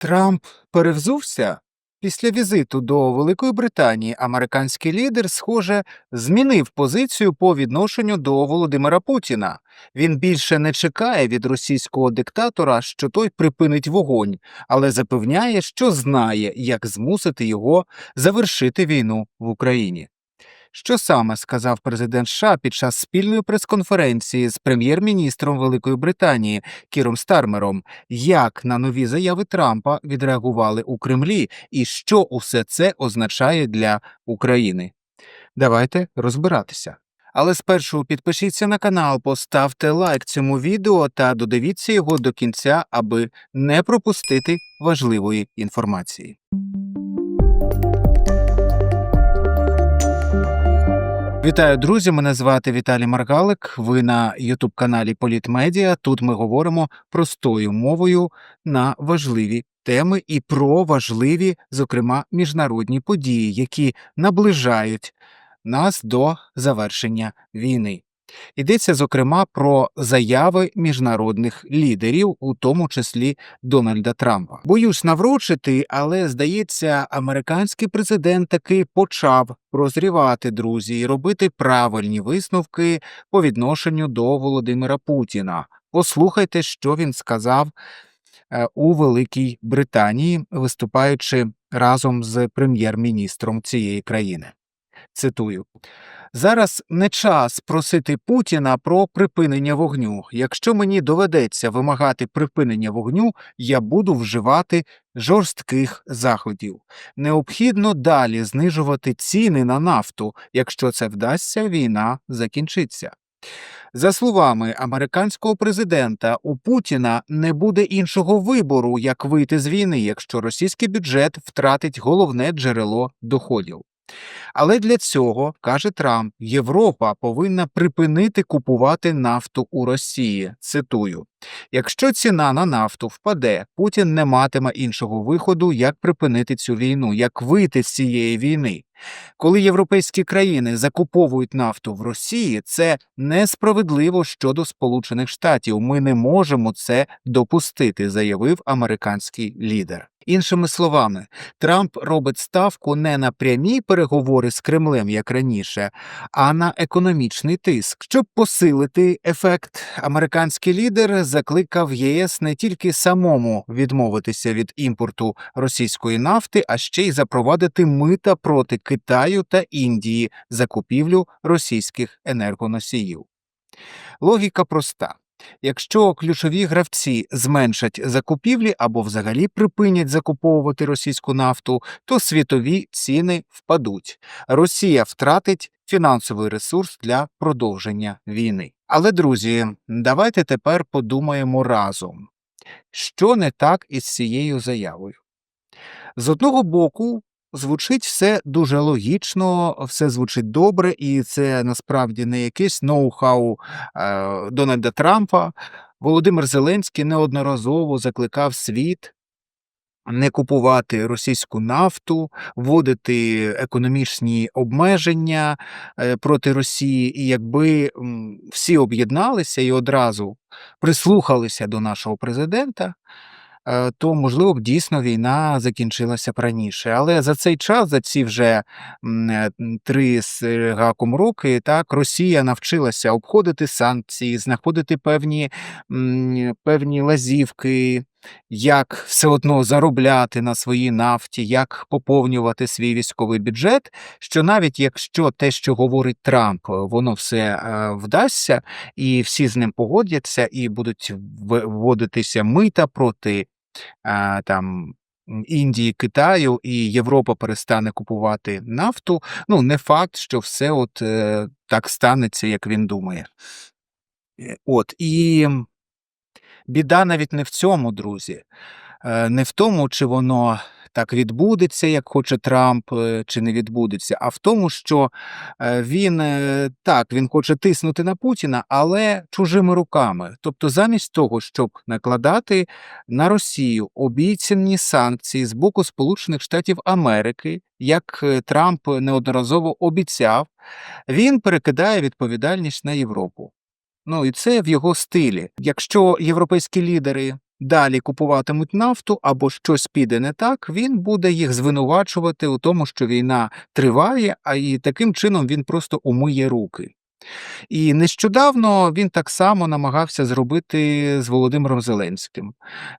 Трамп перевзувся? Після візиту до Великої Британії американський лідер, схоже, змінив позицію по відношенню до Володимира Путіна. Він більше не чекає від російського диктатора, що той припинить вогонь, але запевняє, що знає, як змусити його завершити війну в Україні. Що саме сказав президент США під час спільної прес-конференції з прем'єр-міністром Великої Британії Кіром Стармером, як на нові заяви Трампа відреагували у Кремлі, і що усе це означає для України? Давайте розбиратися. Але спершу підпишіться на канал, поставте лайк цьому відео та додивіться його до кінця, аби не пропустити важливої інформації. Вітаю, друзі! Мене звати Віталій Маргалик. Ви на Ютуб каналі Політмедіа. Тут ми говоримо простою мовою на важливі теми і про важливі, зокрема, міжнародні події, які наближають нас до завершення війни. Йдеться зокрема про заяви міжнародних лідерів, у тому числі Дональда Трампа. Боюсь наврочити, але здається, американський президент таки почав прозрівати друзі і робити правильні висновки по відношенню до Володимира Путіна. Послухайте, що він сказав е, у Великій Британії, виступаючи разом з прем'єр-міністром цієї країни. Цитую. Зараз не час просити Путіна про припинення вогню. Якщо мені доведеться вимагати припинення вогню, я буду вживати жорстких заходів. Необхідно далі знижувати ціни на нафту. Якщо це вдасться, війна закінчиться. За словами американського президента, у Путіна не буде іншого вибору, як вийти з війни, якщо російський бюджет втратить головне джерело доходів. Але для цього, каже Трамп, Європа повинна припинити купувати нафту у Росії. Цитую: якщо ціна на нафту впаде, Путін не матиме іншого виходу, як припинити цю війну, як вийти з цієї війни. Коли європейські країни закуповують нафту в Росії, це несправедливо щодо Сполучених Штатів. Ми не можемо це допустити, заявив американський лідер. Іншими словами, Трамп робить ставку не на прямі переговори з Кремлем, як раніше, а на економічний тиск. Щоб посилити ефект, американський лідер закликав ЄС не тільки самому відмовитися від імпорту російської нафти, а ще й запровадити мита проти Китаю та Індії за купівлю російських енергоносіїв. Логіка проста. Якщо ключові гравці зменшать закупівлі або взагалі припинять закуповувати російську нафту, то світові ціни впадуть. Росія втратить фінансовий ресурс для продовження війни. Але, друзі, давайте тепер подумаємо разом, що не так із цією заявою. З одного боку, звучить все дуже логічно, все звучить добре, і це насправді не якесь ноу-хау е, Дональда Трампа. Володимир Зеленський неодноразово закликав світ не купувати російську нафту, вводити економічні обмеження е, проти Росії. І якби всі об'єдналися і одразу прислухалися до нашого президента, то можливо б дійсно війна закінчилася б раніше. Але за цей час, за ці вже е, три з гаком роки, так Росія навчилася обходити санкції, знаходити певні, певні лазівки. Як все одно заробляти на своїй нафті, як поповнювати свій військовий бюджет, що навіть якщо те, що говорить Трамп, воно все е, вдасться, і всі з ним погодяться, і будуть вводитися мита проти е, там. Індії, Китаю і Європа перестане купувати нафту. Ну, не факт, що все от е, так станеться, як він думає. Е, От і біда навіть не в цьому, друзі, Е, не в тому, чи воно так відбудеться, як хоче Трамп, е, чи не відбудеться, а в тому, що е, він е, так він хоче тиснути на Путіна, але чужими руками. Тобто, замість того, щоб накладати на Росію обіцяні санкції з боку Сполучених Штатів Америки, як Трамп неодноразово обіцяв, він перекидає відповідальність на Європу. Ну і це в його стилі. Якщо європейські лідери далі купуватимуть нафту або щось піде не так, він буде їх звинувачувати у тому, що війна триває, а і таким чином він просто умиє руки. І нещодавно він так само намагався зробити з Володимиром Зеленським,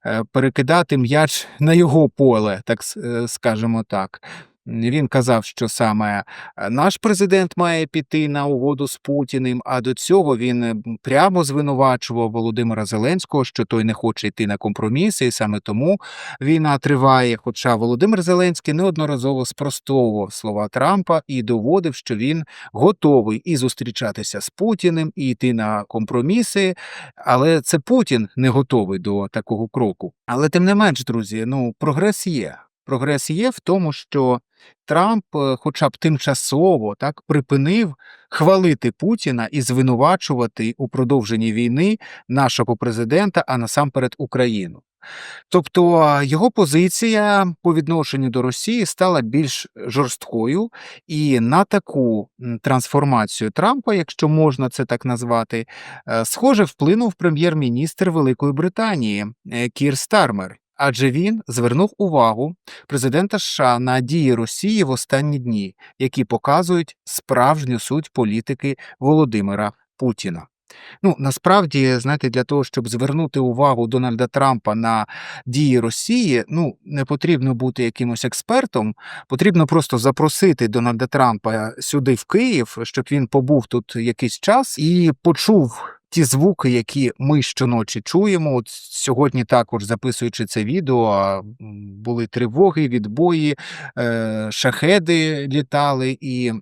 е, перекидати м'яч на його поле, так е, скажемо так. Він казав, що саме е, наш президент має піти на угоду з Путіним, а до цього він е, прямо звинувачував Володимира Зеленського, що той не хоче йти на компроміси, і саме тому війна триває. Хоча Володимир Зеленський неодноразово спростовував слова Трампа і доводив, що він готовий і зустрічатися з Путіним, і йти на компроміси, але це Путін не готовий до такого кроку. Але тим не менш, друзі, ну прогрес є. Прогрес є в тому, що Трамп, е, хоча б тимчасово, так припинив хвалити Путіна і звинувачувати у продовженні війни нашого президента, а насамперед Україну. Тобто його позиція по відношенню до Росії стала більш жорсткою, і на таку трансформацію Трампа, якщо можна це так назвати, е, схоже, вплинув прем'єр-міністр Великої Британії е, Кір Стармер. Адже він звернув увагу президента США на дії Росії в останні дні, які показують справжню суть політики Володимира Путіна. Ну, насправді, знаєте, для того, щоб звернути увагу Дональда Трампа на дії Росії, ну не потрібно бути якимось експертом, потрібно просто запросити Дональда Трампа сюди, в Київ, щоб він побув тут якийсь час і почув. Ті звуки, які ми щоночі чуємо, от сьогодні також записуючи це відео, були тривоги, відбої, е, шахеди літали, і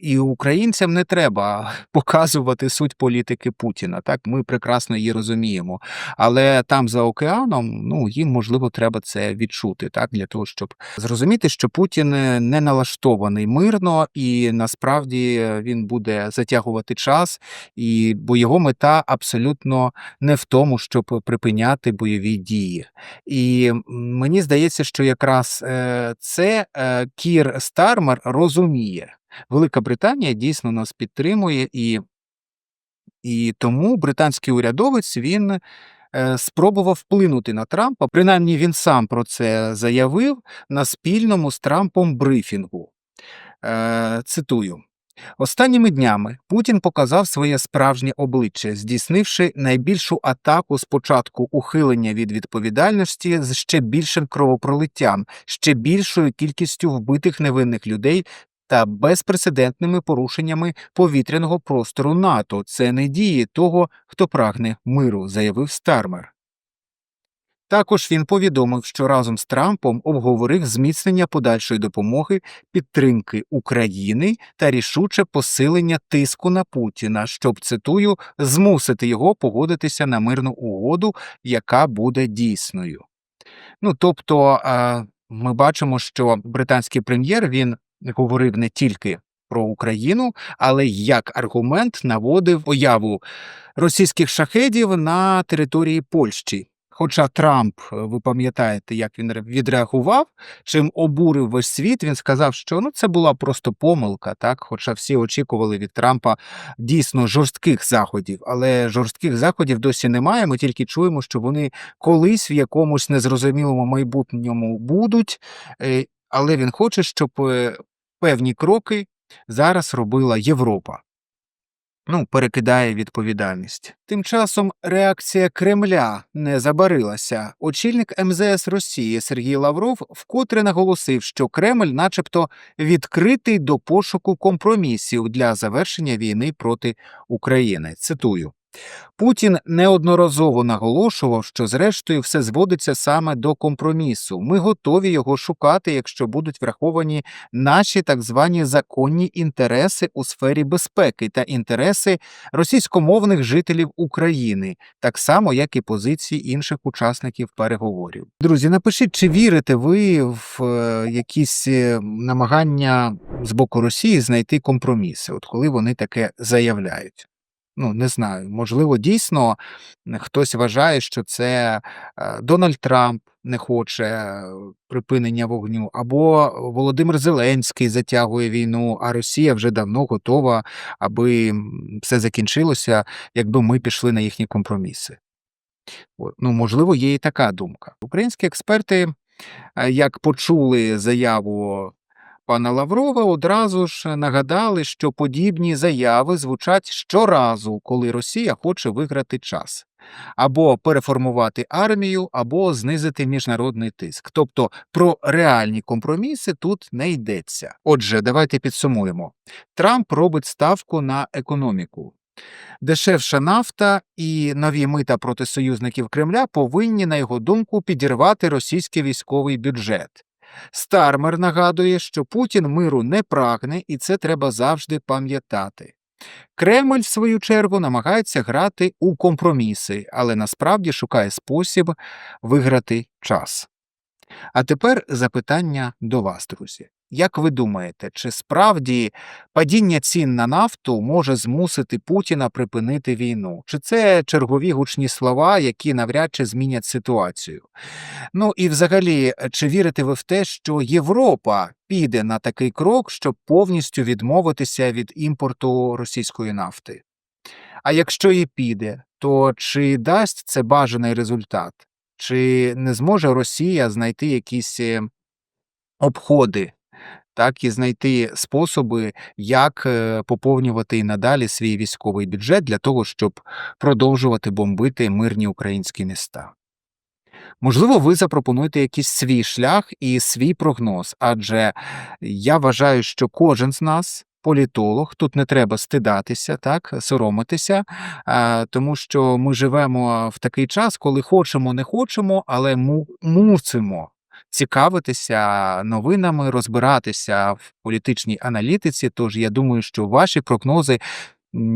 І українцям не треба показувати суть політики Путіна. Так, ми прекрасно її розуміємо. Але там за океаном, ну їм можливо треба це відчути, так для того, щоб зрозуміти, що Путін е, не налаштований мирно, і насправді е, він буде затягувати час, і бо його мета абсолютно не в тому, щоб припиняти бойові дії. І мені здається, що якраз е, це е, Кір Стармер розуміє. Велика Британія дійсно нас підтримує, і, і тому британський урядовець він е, спробував вплинути на Трампа. Принаймні він сам про це заявив на спільному з Трампом брифінгу. Е, цитую. Останніми днями Путін показав своє справжнє обличчя, здійснивши найбільшу атаку з початку ухилення від відповідальності з ще більшим кровопролиттям, ще більшою кількістю вбитих невинних людей та безпрецедентними порушеннями повітряного простору НАТО. Це не дії того, хто прагне миру, заявив Стармер. Також він повідомив, що разом з Трампом обговорив зміцнення подальшої допомоги, підтримки України та рішуче посилення тиску на Путіна, щоб цитую змусити його погодитися на мирну угоду, яка буде дійсною. Ну тобто, ми бачимо, що британський прем'єр він говорив не тільки про Україну, але як аргумент наводив появу російських шахедів на території Польщі. Хоча Трамп, е, ви пам'ятаєте, як він ре- відреагував, чим обурив весь світ, він сказав, що ну це була просто помилка, так. Хоча всі очікували від Трампа дійсно жорстких заходів, але жорстких заходів досі немає. Ми тільки чуємо, що вони колись в якомусь незрозумілому майбутньому будуть, е, але він хоче, щоб е, певні кроки зараз робила Європа. Ну, перекидає відповідальність. Тим часом реакція Кремля не забарилася. Очільник МЗС Росії Сергій Лавров вкотре наголосив, що Кремль, начебто, відкритий до пошуку компромісів для завершення війни проти України. Цитую. Путін неодноразово наголошував, що зрештою все зводиться саме до компромісу. Ми готові його шукати, якщо будуть враховані наші так звані законні інтереси у сфері безпеки та інтереси російськомовних жителів України, так само як і позиції інших учасників переговорів. Друзі, напишіть, чи вірите ви в е, якісь е, намагання з боку Росії знайти компроміси, от коли вони таке заявляють. Ну, не знаю, можливо, дійсно хтось вважає, що це е, Дональд Трамп не хоче е, припинення вогню, або Володимир Зеленський затягує війну, а Росія вже давно готова, аби все закінчилося, якби ми пішли на їхні компроміси. Ну, можливо, є і така думка. Українські експерти, е, як почули заяву пана Лаврова, одразу ж нагадали, що подібні заяви звучать щоразу, коли Росія хоче виграти час. Або переформувати армію, або знизити міжнародний тиск. Тобто про реальні компроміси тут не йдеться. Отже, давайте підсумуємо: Трамп робить ставку на економіку. Дешевша нафта і нові мита проти союзників Кремля повинні, на його думку, підірвати російський військовий бюджет. Стармер нагадує, що Путін миру не прагне, і це треба завжди пам'ятати. Кремль, в свою чергу, намагається грати у компроміси, але насправді шукає спосіб виграти час. А тепер запитання до вас, друзі. Як ви думаєте, чи справді падіння цін на нафту може змусити Путіна припинити війну? Чи це чергові гучні слова, які навряд чи змінять ситуацію? Ну і взагалі, чи вірите ви в те, що Європа піде на такий крок, щоб повністю відмовитися від імпорту російської нафти? А якщо і піде, то чи дасть це бажаний результат? Чи не зможе Росія знайти якісь е, обходи, так і знайти способи, як е, поповнювати і надалі свій військовий бюджет для того, щоб продовжувати бомбити мирні українські міста? Можливо, ви запропонуєте якийсь свій шлях і свій прогноз, адже я вважаю, що кожен з нас. Політолог, тут не треба стидатися, так, соромитися, тому що ми живемо в такий час, коли хочемо, не хочемо, але му, мусимо цікавитися новинами, розбиратися в політичній аналітиці. Тож я думаю, що ваші прогнози,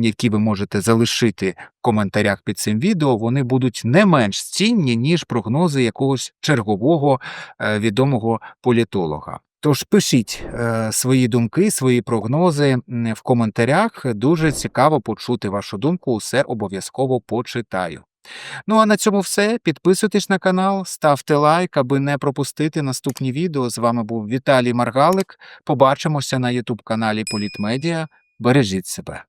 які ви можете залишити в коментарях під цим відео, вони будуть не менш цінні, ніж прогнози якогось чергового е, відомого політолога. Тож пишіть е, свої думки, свої прогнози в коментарях. Дуже цікаво почути вашу думку. Усе обов'язково почитаю. Ну а на цьому все. Підписуйтесь на канал, ставте лайк, аби не пропустити наступні відео. З вами був Віталій Маргалик. Побачимося на Ютуб каналі Політмедіа. Бережіть себе.